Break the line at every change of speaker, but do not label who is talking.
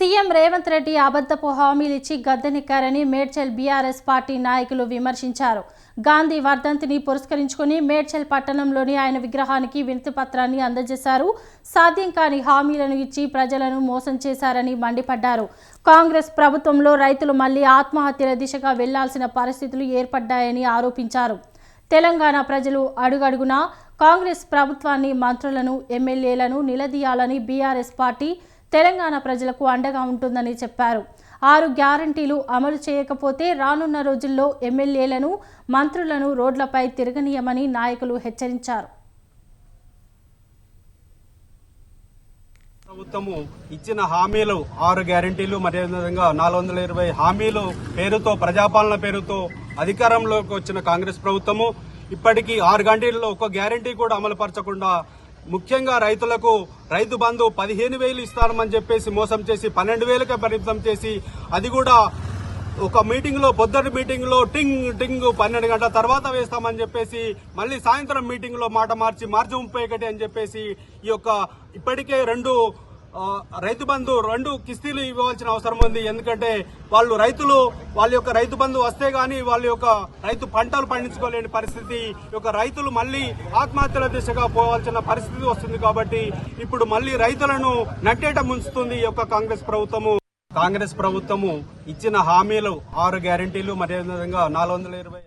CM Revanth Reddy అబద్ధపు హామీలిచ్చి గద్దెనెక్కారని మేడ్చల్ బీఆర్ఎస్ పార్టీ నాయకులు విమర్శించారు. గాంధీ వర్ధంతిని పురస్కరించుకుని మేడ్చల్ పట్టణంలోని ఆయన విగ్రహానికి వినతి పత్రాన్ని అందజేశారు. సాధ్యం కాని హామీలను ఇచ్చి ప్రజలను మోసం చేశారని మండిపడ్డారు. కాంగ్రెస్ ప్రభుత్వంలో రైతులు మళ్ళీ ఆత్మహత్యల దిశగా వెళ్ళాల్సిన పరిస్థితులు ఏర్పడ్డాయని ఆరోపించారు. తెలంగాణ ప్రజలు అడుగడుగునా కాంగ్రెస్ ప్రభుత్వాన్ని మంత్రులను ఎమ్మెల్యేలను నిలదీయాలని బీఆర్ఎస్ పార్టీ తెలంగాణ ప్రజలకు అండగా ఉంటుందని చెప్పారు. ఆరు గ్యారంటీలు అమలు చేయకపోతే రానున్న రోజుల్లో ఎమ్మెల్యేలను మంత్రులను రోడ్లపై తిరగనీయమని నాయకులు హెచ్చరించారు.
ప్రభుత్వము ఇచ్చిన హామీలు ఆరు గ్యారంటీలు మరి విధంగా నాలుగు వందల ఇరవై హామీలు పేరుతో ప్రజాపాలన పేరుతో అధికారంలోకి వచ్చిన కాంగ్రెస్ ప్రభుత్వము. ఇప్పటికీ ఆరు గంటల్లో ఒక గ్యారంటీ కూడా అమలుపరచకుండా ముఖ్యంగా రైతులకు రైతు బంధు పదిహేను వేలు ఇస్తామని చెప్పేసి మోసం చేసి పన్నెండు వేలకే పరిమితం చేసి అది కూడా ఒక మీటింగ్లో పొద్దుటి మీటింగ్లో టింగ్ టింగ్ పన్నెండు గంటల తర్వాత వేస్తామని చెప్పేసి మళ్ళీ సాయంత్రం మీటింగ్లో మాట మార్చి మార్చి ముప్పై ఒకటి అని చెప్పేసి ఈ యొక్క ఇప్పటికే రెండు రైతు బంధు రెండు కిస్తీలు ఇవ్వాల్సిన అవసరం ఉంది. ఎందుకంటే వాళ్ళు రైతులు వాళ్ళ యొక్క రైతు బంధు వస్తే గానీ వాళ్ళ యొక్క రైతు పంటలు పండించుకోలేని పరిస్థితి యొక్క రైతులు మళ్ళీ ఆత్మహత్యల దిశగా పోవాల్సిన పరిస్థితి వస్తుంది కాబట్టి ఇప్పుడు మళ్ళీ రైతులను నట్టేట ముంచుతుంది ఈ యొక్క కాంగ్రెస్ ప్రభుత్వము. కాంగ్రెస్ ప్రభుత్వము ఇచ్చిన హామీలు ఆరు గ్యారంటీలు మరి అదేవిధంగా నాలుగు వందల ఇరవై